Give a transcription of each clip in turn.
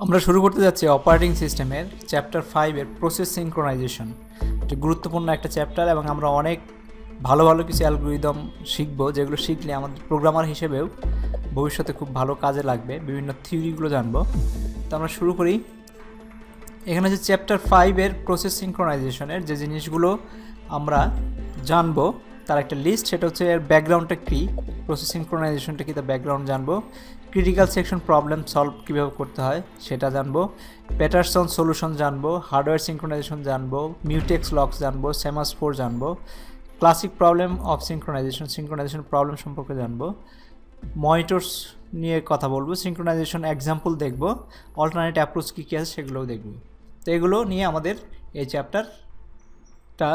আমরা শুরু করতে যাচ্ছি অপারেটিং সিস্টেমের চ্যাপ্টার ফাইভের প্রসেস সিঙ্ক্রোনাইজেশন এটি গুরুত্বপূর্ণ একটা চ্যাপ্টার এবং আমরা অনেক ভালো ভালো কিছু অ্যালগোরিদম শিখব, যেগুলো শিখলে আমাদের প্রোগ্রামার হিসেবেও ভবিষ্যতে খুব ভালো কাজে লাগবে। বিভিন্ন থিওরিগুলো জানব। তো আমরা শুরু করি। এখানে যে চ্যাপ্টার ফাইভের প্রসেস সিঙ্ক্রোনাইজেশনের যে জিনিসগুলো আমরা জানব, তার একটা লিস্ট সেটা হচ্ছে এর ব্যাকগ্রাউন্ডটা কী? প্রসেস সিঙ্ক্রোনাইজেশনটা কী? তার ব্যাকগ্রাউন্ড জানব। ক্রিটিক্যাল সেকশন প্রবলেম সলভ কীভাবে করতে হয় সেটা জানব। প্যাটারসন সলিউশন জানব হার্ডওয়্যার সিঙ্ক্রোনাইজেশন জানব মিউটেক্স লক্স জানব সেমাসফোর জানব classic problem of synchronization synchronization problem সম্পর্কে জানব। মনিটরস নিয়ে কথা বলব সিঙ্ক্রোনাইজেশন এক্সাম্পল দেখব অল্টারনেট অ্যাপ্রোচ কী কী আছে সেগুলোও দেখব। তো এগুলো নিয়ে আমাদের এই চ্যাপ্টারটা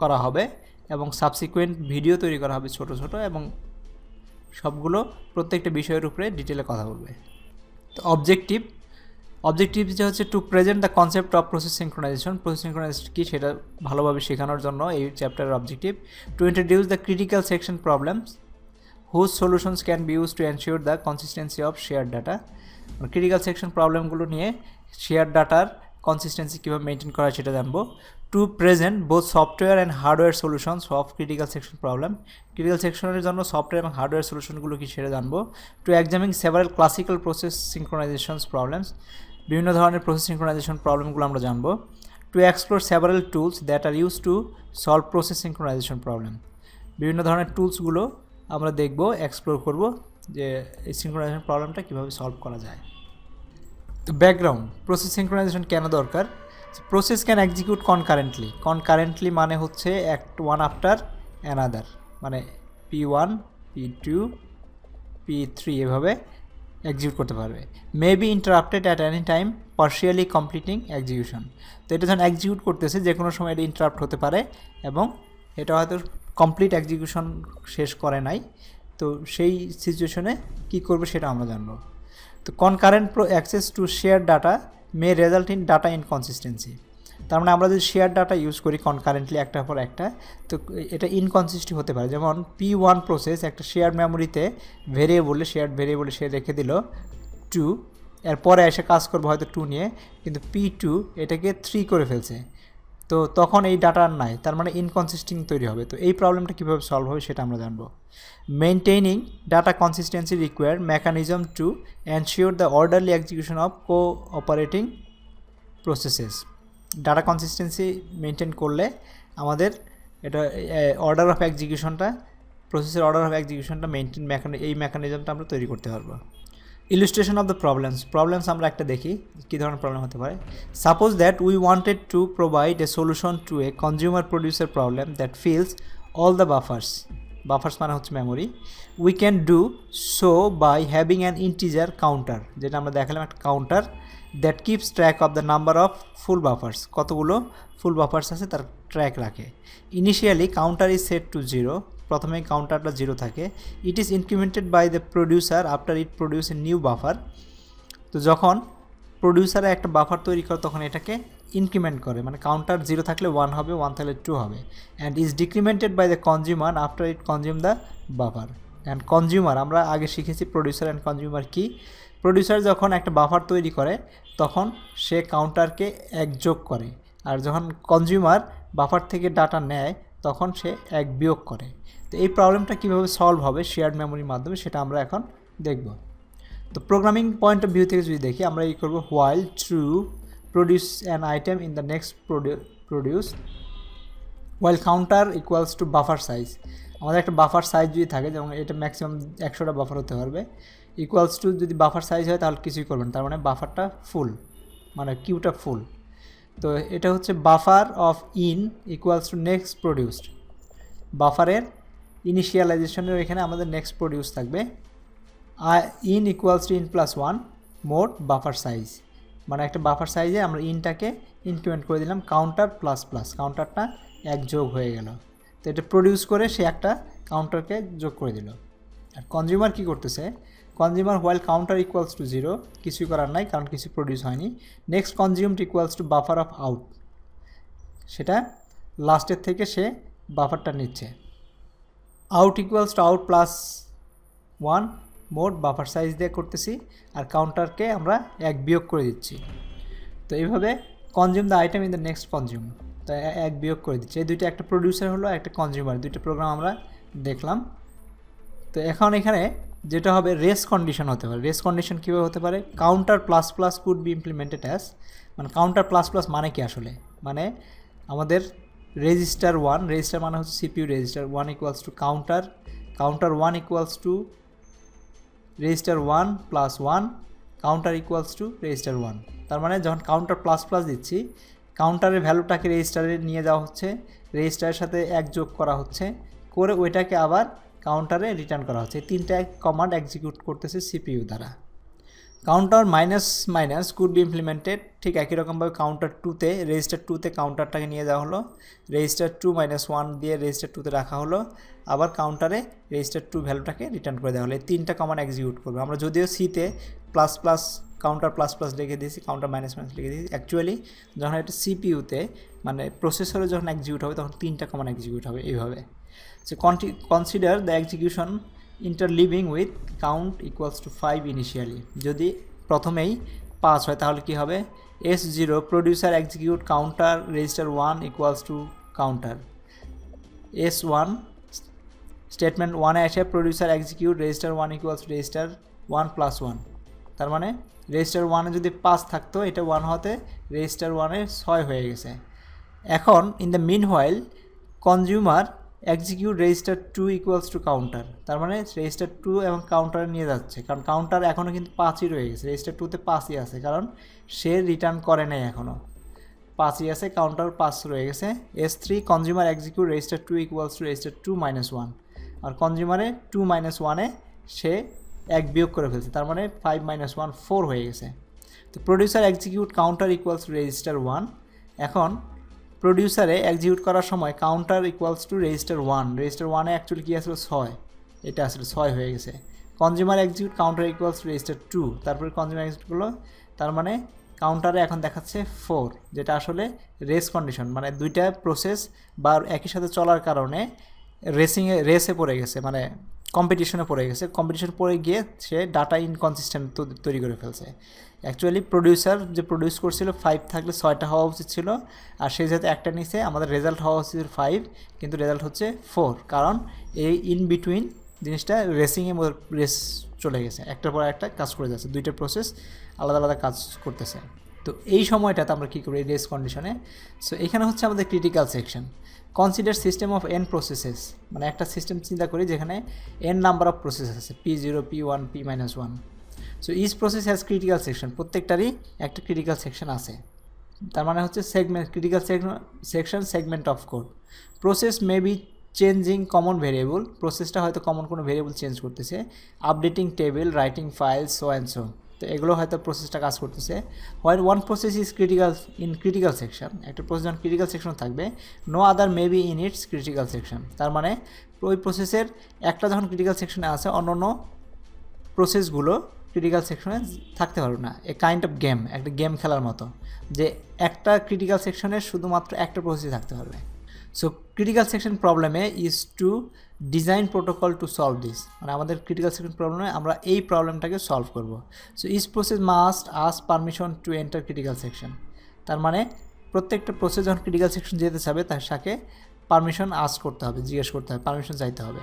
করা হবে এবং সাবসিকুয়েন্ট ভিডিও তৈরি করা হবে ছোট ছোট এবং সবগুলো প্রত্যেকটা বিষয়ের উপরে ডিটেলে কথা বলবে। তো অবজেক্টিভ অবজেক্টিভ যে হচ্ছে to present the concept of process synchronization process synchronization কী সেটা ভালোভাবে শেখানোর জন্য এই চ্যাপ্টারের objective to introduce the critical section problems whose solutions can be use to ensure the consistency of share data critical section প্রবলেমগুলো নিয়ে শেয়ার ডাটার consistency কীভাবে মেনটেন করা সেটা জানব। To present both software and hardware solutions of critical section problem critical সেকশনের জন্য software এবং হার্ডওয়্যার সলিউশনগুলো কি সেটা জানব। To examine several classical process synchronizations problems বিভিন্ন ধরনের প্রসেস সিঙ্ক্রোনাইজেশন প্রবলেমগুলো আমরা জানব। To explore several tools that are use to solve process synchronization problem বিভিন্ন ধরনের টুলসগুলো আমরা দেখব এক্সপ্লোর করব যে এই সিঙ্ক্রোনাইজেশন প্রবলেমটা কীভাবে সলভ করা যায়। ব্যাকগ্রাউন্ড প্রসেস সিঙ্ক্রোনাইজেশন কেন দরকার? Process can execute concurrently concurrently মানে হচ্ছে এক ওয়ান আফটার অ্যানাদার মানে P one P two P three এভাবে এক্সিকিউট করতে পারবে। May be interrupted at any time partially completing execution তো এটা যখন এক্সিকিউট করতেছে, যে কোনো সময় এটা ইন্টারাপ্ট হতে পারে এবং এটা হয়তো কমপ্লিট এক্সিকিউশন শেষ করে নাই। তো সেই সিচুয়েশনে কী করবে সেটা আমরা জানব। তো concurrent pro access to share data may result in data inconsistency তার মানে আমরা যদি শেয়ার ডাটা ইউজ করি কনকারেন্টলি একটার পর একটা, তো এটা ইনকনসিস্টি হতে পারে। যেমন পি ওয়ান প্রসেস একটা শেয়ার মেমোরিতে ভেরিয়েবলে শেয়ার ভেরিয়েবলে সে রেখে দিল টু এরপরে এসে কাজ করব হয়তো টু নিয়ে, কিন্তু পি টু এটাকে থ্রি করে ফেলছে। তো তখন এই ডাটা আর নাই, তার মানে ইনকনসিস্টিং তৈরি হবে। তো এই প্রবলেমটা কীভাবে সলভ হবে সেটা আমরা জানব। Maintaining data consistency require mechanism to ensure the orderly execution of cooperating processes data consistency maintain করলে আমাদের এটা অর্ডার অফ এক্সিকিউশনটা প্রসেসের অর্ডার অফ এক্সিকিউশনটা মেনটেন মেকানি এই মেকানিজমটা আমরা তৈরি করতে পারব। Illustration of the problems problems আমরা একটা দেখি, কী ধরনের প্রবলেম হতে পারে? Suppose that we wanted to provide a solution to a consumer producer problem that fills all the buffers buffers মানে হচ্ছে memory we can do so by having an integer counter যেটা আমরা দেখালাম একটা counter that keeps track of the number of full buffers কতগুলো full buffers আছে তার track রাখে। Initially counter is set to zero প্রথমে কাউন্টারটা জিরো থাকে। It is incremented by the producer after it produce a new buffer তো যখন প্রডিউসারে একটা বাফার তৈরি করে, তখন এটাকে ইনক্রিমেন্ট করে। মানে কাউন্টার জিরো থাকলে ওয়ান হবে ওয়ান থাকলে টু হবে। And is decremented by the consumer after it consume the buffer and consumer আমরা আগে শিখেছি প্রডিউসার অ্যান্ড কনজিউমার কি? প্রডিউসার যখন একটা বাফার তৈরি করে, তখন সে কাউন্টারকে এক যোগ করে। আর যখন কনজিউমার বাফার থেকে ডাটা নেয়, তখন সে এক বিয়োগ করে। এই প্রবলেমটা কীভাবে সলভ হবে শেয়ার্ড মেমোরির মাধ্যমে সেটা আমরা এখন দেখব। তো প্রোগ্রামিং পয়েন্ট অফ ভিউ থেকে যদি দেখি, আমরা এই করব while true produce an item in the next produce while counter equals to buffer size আমাদের একটা বাফার সাইজ যদি থাকে, যেমন এটা ম্যাক্সিমাম একশোটা বাফার হতে পারবে ইকুয়ালস টু যদি বাফার সাইজ হয়, তাহলে কিছুই করবেন তার মানে বাফারটা ফুল মানে কিউটা ফুল তো এটা হচ্ছে buffer of in equals to next produced বাফারের ইনিশিয়ালাইজেশনের এখানে আমাদের নেক্সট প্রডিউস থাকবে। In equals to in plus one মোট বাফার সাইজ মানে একটা বাফার সাইজে আমরা ইনটাকে ইনক্রিমেন্ট করে দিলাম কাউন্টার প্লাস প্লাস কাউন্টারটা এক যোগ হয়ে গেল। তো এটা প্রডিউস করে সে একটা কাউন্টারকে যোগ করে দিল। আর কনজিউমার কী করতেছে? Consumer while counter equals to zero কিছুই করার নাই, কারণ কিছু প্রডিউস হয়নি। Next consumed equals to buffer of out সেটা লাস্টের থেকে সে বাফারটা নিচ্ছে। Out equals to out plus one mod buffer size দিয়ে করতেছি আর কাউন্টারকে আমরা এক বিয়োগ করে দিচ্ছি। তো এইভাবে consume the item in the next consume তো এক বিয়োগ করে দিচ্ছি। এই দুইটা একটা প্রডিউসার হলো, একটা কনজিউমার দুইটা প্রোগ্রাম আমরা দেখলাম। তো এখন এখানে যেটা হবে রেস কন্ডিশন হতে পারে। রেস কন্ডিশন কীভাবে হতে পারে? Counter plus plus could be implemented as মানে কাউন্টার প্লাস প্লাস মানে কি আসলে? মানে আমাদের রেজিস্টার ওয়ান রেজিস্টার মানে হচ্ছে CPU register one equals to counter counter one equals to register one plus one counter equals to register one তার মানে যখন কাউন্টার প্লাস প্লাস দিচ্ছি কাউন্টারের ভ্যালুটাকে রেজিস্টারে নিয়ে যাওয়া হচ্ছে রেজিস্টারের সাথে এক যোগ করা হচ্ছে, করে ওইটাকে আবার কাউন্টারে রিটার্ন করা হচ্ছে। তিনটা কমান্ড এক্সিকিউট করতেছে সিপিইউ দ্বারা। Counter minus minus could be implemented ঠিক একই রকমভাবে কাউন্টার টুতে রেজিস্টার টুতে কাউন্টারটাকে নিয়ে যাওয়া হলো। রেজিস্টার টু মাইনাস ওয়ান দিয়ে রেজিস্টার টুতে রাখা হলো। আবার কাউন্টারে রেজিস্টার টু ভ্যালুটাকে রিটার্ন করে দেওয়া হলো। এই তিনটা কমান এক্সিকিউট করব। আমরা যদিও সিতে plus plus counter plus plus লিখে দিয়েছি কাউন্টার মাইনাস মাইনাস লিখে দিয়েছি। অ্যাকচুয়ালি যখন এটা সিপিইউতে মানে প্রসেসরে যখন এক্সিকিউট হবে, তখন তিনটা কমান এক্সিকিউট হবে এইভাবে। So consider the execution interleaving with count equals to five initially যদি প্রথমেই পাঁচ হয়, তাহলে কি হবে? S zero producer execute counter register one equals to counter S one statement ওয়ানে এসে producer execute register one equals to register one plus one তার মানে রেজিস্টার ওয়ানে যদি পাঁচ থাকতো, এটা ওয়ান হতে রেজিস্টার ওয়ানে ছয় হয়ে গেছে। এখন in the meanwhile consumer execute register two equals to counter তার মানে রেজিস্টার টু এবং কাউন্টারে নিয়ে যাচ্ছে। কারণ কাউন্টার এখনও কিন্তু পাঁচই রয়ে গেছে। রেজিস্টার টুতে পাঁচই আছে। কারণ সে রিটার্ন করে নাই এখনও পাঁচই আছে কাউন্টার পাঁচ রয়ে গেছে। S three consumer execute register two equals to register two minus one আর কনজিউমারে টু মাইনাস ওয়ানে সে এক বিয়োগ করে ফেলছে। তার মানে ফাইভ মাইনাস ওয়ান ফোর হয়ে গেছে। তো producer execute counter equals to register one এখন প্রডিউসারে এক্সিকিউট করার সময় counter equals to register one register ওয়ানে অ্যাকচুয়ালি কী আসলে? ছয়। এটা আসলে ছয় হয়ে গেছে। Consumer execute counter equals to register two তারপরে কনজিউমার এক্সিকিউট করল, তার মানে কাউন্টারে এখন দেখাচ্ছে ফোর যেটা আসলে রেস কন্ডিশন মানে দুইটা প্রসেস বা একই সাথে চলার কারণে রেসিংয়ে রেসে পড়ে গেছে। মানে কম্পিটিশনে পড়ে গেছে। কম্পিটিশন পড়ে গিয়ে সে ডাটা ইনকনসিস্টেন্ট তৈরি করে ফেলছে। অ্যাকচুয়ালি প্রডিউসার যে প্রডিউস করছিল ফাইভ থাকলে ছয়টা হওয়া উচিত ছিল। আর সে যাতে একটা নিচে আমাদের রেজাল্ট হওয়া উচিত ফাইভ কিন্তু রেজাল্ট হচ্ছে ফোর কারণ এই ইন বিটুইন জিনিসটা রেসিংয়ে রেস চলে গেছে। একটার পর একটা কাজ করে যাচ্ছে। দুইটা প্রসেস আলাদা আলাদা কাজ করতেছে। তো এই সময়টাতে আমরা কী করি? রেস কন্ডিশনে সো এখানে হচ্ছে আমাদের critical section consider system of N processes মানে একটা সিস্টেম চিন্তা করি যেখানে এন নাম্বার অফ প্রসেস আছে P zero P one P minus one so each process has critical section প্রত্যেকটারই একটা ক্রিটিক্যাল সেকশন আছে। তার মানে হচ্ছে segment critical section segment of code process may be changing common variable প্রসেসটা হয়তো common কোনো variable change করতেছে। Updating table writing files so and so তো এগুলো হয়তো প্রসেসটা কাজ করতেছে। While one process is critical in critical section একটা প্রসেস যখন ক্রিটিক্যাল সেকশন থাকবে no other may be in its critical section তার মানে ওই প্রসেসের একটা যখন ক্রিটিক্যাল সেকশনে আছে অন্য অন্য প্রসেসগুলো ক্রিটিক্যাল সেকশনে থাকতে পারবে না। এ কাইন্ড অফ গেম একটা গেম খেলার মতো। যে একটা ক্রিটিক্যাল সেকশনে শুধুমাত্র একটা প্রসেস থাকতে পারবে। সো ক্রিটিক্যাল সেকশন প্রবলেমে is to design protocol to solve this মানে আমাদের ক্রিটিক্যাল সেকশন প্রবলেমে আমরা এই প্রবলেমটাকে সলভ করব। So each process must ask permission to enter critical section তার মানে প্রত্যেকটা প্রসেস যখন ক্রিটিক্যাল সেকশন যেতে চাবে, তার সাথে পারমিশন আস করতে হবে, জিজ্ঞেস করতে হবে পারমিশন চাইতে হবে।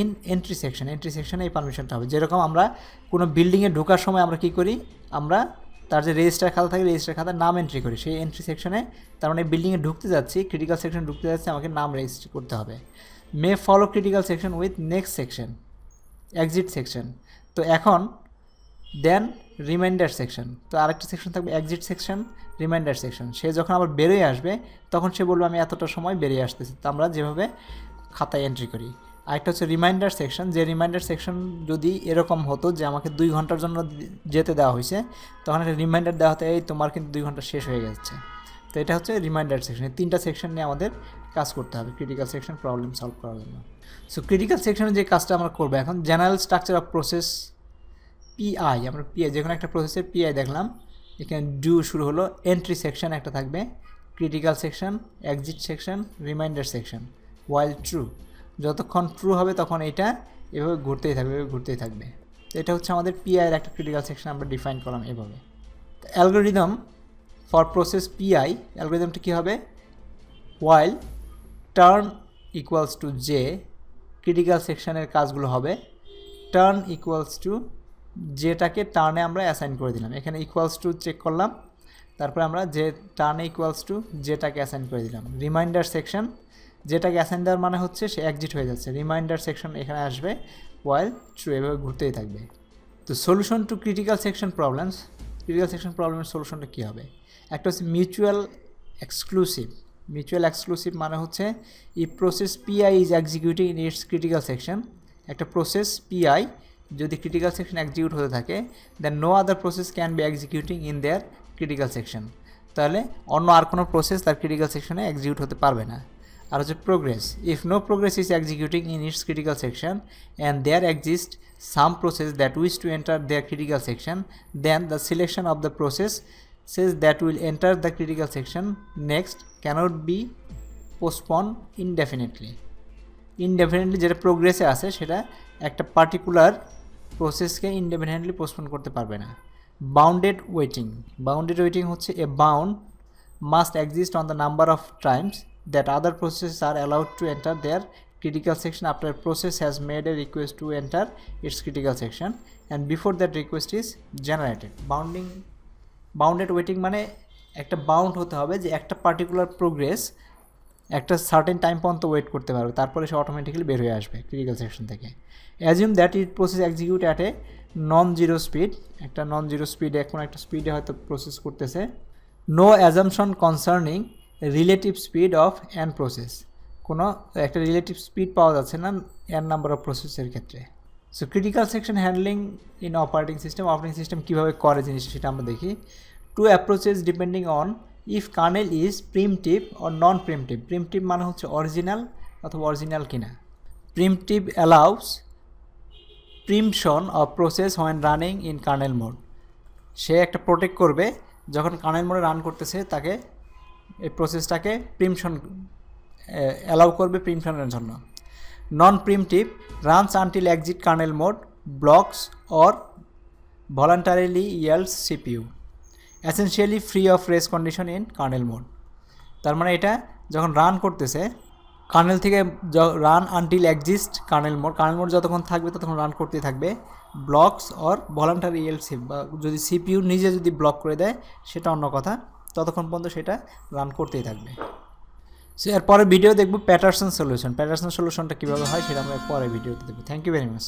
ইন এন্ট্রি সেকশন এন্ট্রি সেকশনে এই পারমিশনটা হবে। যেরকম আমরা কোনো বিল্ডিংয়ে ঢোকার সময় আমরা কী করি? আমরা তার যে রেজিস্টার খাতা থাকে রেজিস্টার খাতার নাম এন্ট্রি করি। সেই এন্ট্রি সেকশনে তার মানে বিল্ডিংয়ে ঢুকতে যাচ্ছি ক্রিটিক্যাল সেকশন ঢুকতে যাচ্ছি, আমাকে নাম রেজিস্টার করতে হবে। May follow critical section with next section exit section তো এখন দেন রিমাইন্ডার সেকশন তো আরেকটা সেকশন থাকবে এক্সিট সেকশন রিমাইন্ডার সেকশন সে যখন আবার বেরোয় আসবে, তখন সে বলবে, আমি এতটা সময় বেরিয়ে আসতেছি। তো আমরা যেভাবে খাতায় এন্ট্রি করি। আরেকটা হচ্ছে রিমাইন্ডার সেকশন যে রিমাইন্ডার সেকশন যদি এরকম হতো যে আমাকে দুই ঘণ্টার জন্য যেতে দেওয়া হয়েছে, তখন একটা রিমাইন্ডার দেওয়া হতে, এই তোমার কিন্তু দুই ঘণ্টা শেষ হয়ে যাচ্ছে তো এটা হচ্ছে রিমাইন্ডার সেকশন এই তিনটা সেকশন নিয়ে আমাদের কাজ করতে হবে ক্রিটিক্যাল সেকশন প্রবলেম সলভ করার জন্য। সো ক্রিটিক্যাল সেকশনে যে কাজটা আমরা করব এখন general structure of process P I আমরা পিআই যে কোনো একটা প্রসেসের পিআই দেখলাম, এখানে ডু শুরু হলো এন্ট্রি সেকশন একটা থাকবে critical section exit section reminder section while true যতক্ষণ ট্রু হবে তখন এটা এভাবে ঘুরতেই থাকবে, এভাবে ঘুরতেই থাকবে। তো এটা হচ্ছে আমাদের পিআইয়ের একটা ক্রিটিক্যাল সেকশন আমরা ডিফাইন করলাম এভাবে। তো algorithm for process P I অ্যালগোরিদমটা কী হবে? While turn equals to J critical সেকশনের কাজগুলো হবে টার্ন ইকুয়ালস টু যেটাকে টার্নে আমরা অ্যাসাইন করে দিলাম। এখানে ইকুয়ালস টু চেক করলাম, তারপরে আমরা যে টার্নে ইকুয়ালস টু যেটাকে অ্যাসাইন করে দিলাম। রিমাইন্ডার সেকশন যেটাকে অ্যাসাইন দেওয়ার মানে হচ্ছে সে এক্সিট হয়ে যাচ্ছে। রিমাইন্ডার সেকশন এখানে আসবে ওয়াইল ট্রু এভাবে ঘুরতেই থাকবে। তো solution to critical section problems critical section প্রবলেমের সলিউশনটা কী হবে? একটা হচ্ছে মিউচুয়াল এক্সক্লুসিভ মিউচুয়াল এক্সক্লুসিভ মানে হচ্ছে ই process P I is executing in its critical section একটা প্রসেস পিআই যদি ক্রিটিক্যাল সেকশন এক্সিকিউট হতে থাকে then no other process can be executing in their critical section তাহলে অন্য আর কোনো প্রসেস তার ক্রিটিক্যাল সেকশনে এক্সিকিউট হতে পারবে না। আর হচ্ছে progress if no progress is executing in its critical section and there exist some process that wish to enter their critical section then the selection of the process says that will enter the critical section next cannot be postpone indefinitely. Indefinitely যেটা প্রোগ্রেসে আছে, সেটা একটা particular প্রসেসকে ইনডেফিনেটলি postpone করতে পারবে না। Bounded waiting bounded waiting হচ্ছে a bound must exist on the number of times that other process are allowed to enter their critical section after process has made a request to enter its critical section. And before that request is generated. Bounding bounded waiting মানে একটা bound হতে হবে যে একটা particular progress একটা certain time পর্যন্ত wait করতে পারবে। তারপরে সে অটোমেটিক্যালি বের হয়ে আসবে ক্রিটিক্যাল সেকশন থেকে। Assume that it process execute at a non zero speed একটা নন জিরো স্পিডে এখন একটা স্পিডে হয়তো প্রসেস করতেছে। No assumption concerning relative speed of an process কোনো একটা রিলেটিভ স্পিড পাওয়া যাচ্ছে না অ্যান নাম্বার অফ প্রসেসের ক্ষেত্রে। So critical section handling in operating system operating system কীভাবে করে জিনিসটা সেটা আমরা দেখি। Two approaches depending on if kernel is preemptive or non preemptive preemptive মানে হচ্ছে অরিজিনাল অথবা অরিজিনাল কিনা। Preemptive allows preemption of process when running in kernel mode সে একটা প্রোটেক্ট করবে, যখন কার্নেল মোডে রান করতেছে, তাকে এই প্রসেসটাকে প্রিমশন অ্যালাউ করবে প্রিমশনের জন্য। Non preemptive runs until exit kernel mode blocks or voluntarily yields CPU essentially free of race condition in kernel mode তার মানে এটা যখন রান করতেছে কার্নেল থেকে run until exist kernel mode kernel mode যতক্ষণ থাকবে ততক্ষণ রান করতেই থাকবে। ব্লকস অর ভলান্টারি ইএলসি বা যদি সিপিইউ নিজে যদি ব্লক করে দেয়, সেটা অন্য কথা। ততক্ষণ পর্যন্ত সেটা রান করতেই থাকবে। সো এরপরে ভিডিও দেখব প্যাটারসন সলিউশন প্যাটারসন সলিউশনটা কীভাবে হয় সেটা আমরা পরে ভিডিওতে দেখব। Thank you very much